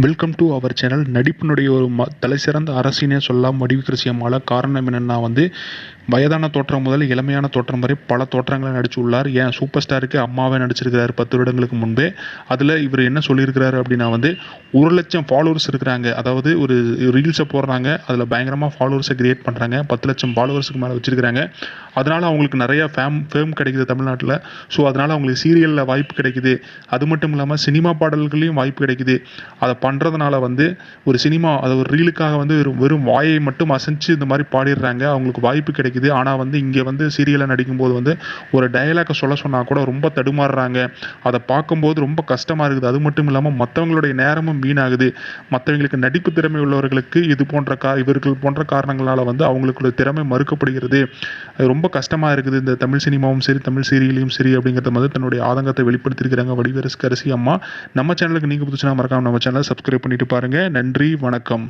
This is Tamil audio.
வெல்கம் டு அவர் சேனல் நடிப்பினுடைய ஒரு ம தலைசிறந்த அரசினே சொல்லாம் வடிவுக்கரசி காரணம் என்னென்னா வந்து வயதான தோற்றம் முதல் இளமையான தோற்றம் வரை பல தோற்றங்களை நடிச்சுள்ளார் ஏன்? சூப்பர் ஸ்டாருக்கு அம்மாவே நடிச்சிருக்கிறார் பத்து வருடங்களுக்கு முன்பே. அதில் இவர் என்ன சொல்லியிருக்கிறாரு அப்படின்னா வந்து ஒரு லட்சம் ஃபாலோவர்ஸ் இருக்கிறாங்க. அதாவது ஒரு ரீல்ஸை போடுறாங்க. அதில் பயங்கரமாக ஃபாலோவர்ஸை கிரியேட் பண்ணுறாங்க பத்து லட்சம் ஃபாலோவர்ஸுக்கு மேலே வச்சிருக்கிறாங்க. அதனால் அவங்களுக்கு நிறையா ஃபேம் ஃபேம் கிடைக்குது தமிழ்நாட்டில். ஸோ அதனால் அவங்களுக்கு சீரியலில் வாய்ப்பு கிடைக்குது. அது மட்டும் இல்லாமல் சினிமா பாடல்கள்லையும் வாய்ப்பு கிடைக்குது. அதை பண்ணுறதுனால வந்து ஒரு சினிமா அது ஒரு ரீலுக்காக வந்து வெறும் வெறும் வாயை மட்டும் அசைச்சு இந்த மாதிரி பாடிடுறாங்க. அவங்களுக்கு வாய்ப்பு கிடைக்குது. ஆனால் வந்து இங்கே வந்து சீரியலில் நடிக்கும்போது வந்து ஒரு டயலாக்கை சொல்ல சொன்னால் கூட ரொம்ப தடுமாறுறாங்க. அதை பார்க்கும்போது ரொம்ப கஷ்டமாக இருக்குது. அது மட்டும் இல்லாமல் மற்றவங்களுடைய நேரமும் வீணாகுது. மற்றவங்களுக்கு நடிப்பு திறமை உள்ளவர்களுக்கு இது போன்ற கா இவர்கள் போன்ற காரணங்களால் வந்து அவங்களுக்குள்ள திறமை மறுக்கப்படுகிறது. அது ரொம்ப கஷ்டமாக இருக்குது. இந்த தமிழ் சினிமாவும் சரி தமிழ் சீரியலையும் சரி அப்படிங்கிறத வந்து தன்னுடைய ஆதங்கத்தை வெளிப்படுத்தியிருக்கிறாங்க வடிவரசு கரிசி அம்மா நம்ம சேனலுக்கு நீங்கள் புதுசுனா மறக்காமல் நம்ம சேனலை சப்ஸ்கிரைப் பண்ணிட்டு பாருங்கள் நன்றி வணக்கம்.